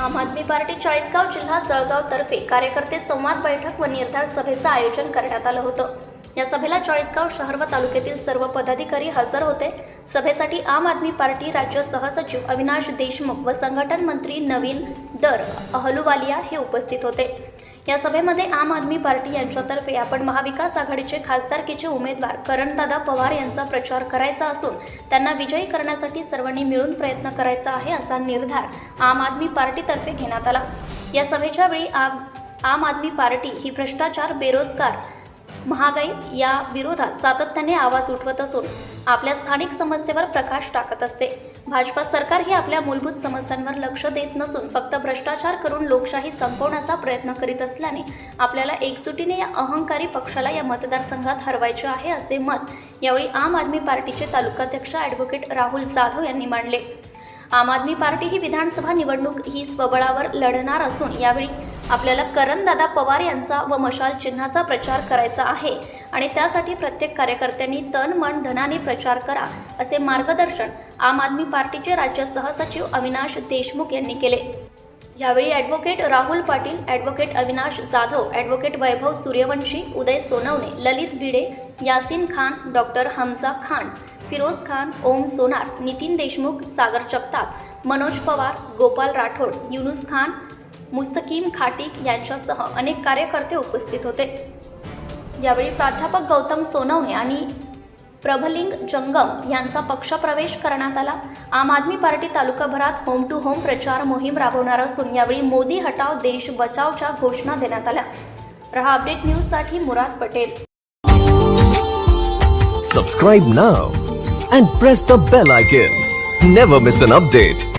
आम आदमी पार्टी चाळीसगाव जिल्हा जळगाव तर्फे कार्यकर्ते संवाद बैठक व निर्धार सभेचं आयोजन करण्यात आलं होतं. या सभेला चाळीसगाव शहर व तालुक्यातील सर्व पदाधिकारी हजर होते. सभेसाठी आम आदमी पार्टी राज्य सहसचिव अविनाश देशमुख व संघटन मंत्री नवीन दर अहलुवालिया हे उपस्थित होते. या सभेमध्ये आम आदमी पार्टी यांच्यातर्फे आपण महाविकास आघाडीचे खासदारकीचे उमेदवार करणदादा पवार यांचा प्रचार करायचा असून त्यांना विजयी करण्यासाठी सर्वांनी मिळून प्रयत्न करायचा आहे असा निर्धार आम आदमी पार्टीतर्फे घेण्यात आला. या सभेच्या वेळी आम आम आदमी पार्टी ही भ्रष्टाचार बेरोजगार महागाई या विरोधात सातत्याने आवाज उठवत असून आपल्या स्थानिक समस्येवर प्रकाश टाकत असते. भाजपा सरकार हे आपल्या मूलभूत समस्यांवर लक्ष देत नसून फक्त भ्रष्टाचार करून लोकशाही संपवण्याचा प्रयत्न करीत असल्याने आपल्याला एकजुटीने या अहंकारी पक्षाला या मतदारसंघात हरवायचे आहे असे मत यावेळी आम आदमी पार्टीचे तालुकाध्यक्ष ॲडव्होकेट राहुल जाधव यांनी मांडले. आम आदमी पार्टी ही विधानसभा निवडणूक ही स्वबळावर लढणार असून यावेळी आपल्याला करणदादा पवार यांचा व मशाल चिन्हाचा प्रचार करायचा आहे. आणि त्यासाठी प्रत्येक कार्यकर्त्यांनी तन मन धनाने प्रचार करा असे मार्गदर्शन आम आदमी पार्टीचे राज्य सहसचिव अविनाश देशमुख यांनी केले. यावेळी advocate Rahul Patil advocate Avinash Jadhav advocate Vaibhav Suryavanshi Uday Sonawane Lalit Bhide Yasin Khan doctor Hamza Khan Firoz Khan Om Sonar Nitin Deshmukh Sagar Jagtap Manoj Pawar Gopal Rathod Yunus Khan Mustakim Khatik यांच्यासह अनेक कार्यकर्ते उपस्थित होते. यावेळी प्राध्यापक गौतम सोनवणे आणि प्रभलिंग जंगम यांचा पक्षप्रवेश करण्यात आला. आम आदमी पार्टी तालुकाभरात होम टू होम प्रचार मोहीम राबवणार असून यावेळी मोदी हटाव देश बचावच्या घोषणा देण्यात आल्या. रहा अपडेट न्यूजसाठी Murad Patel. Subscribe now and press the bell icon never miss an update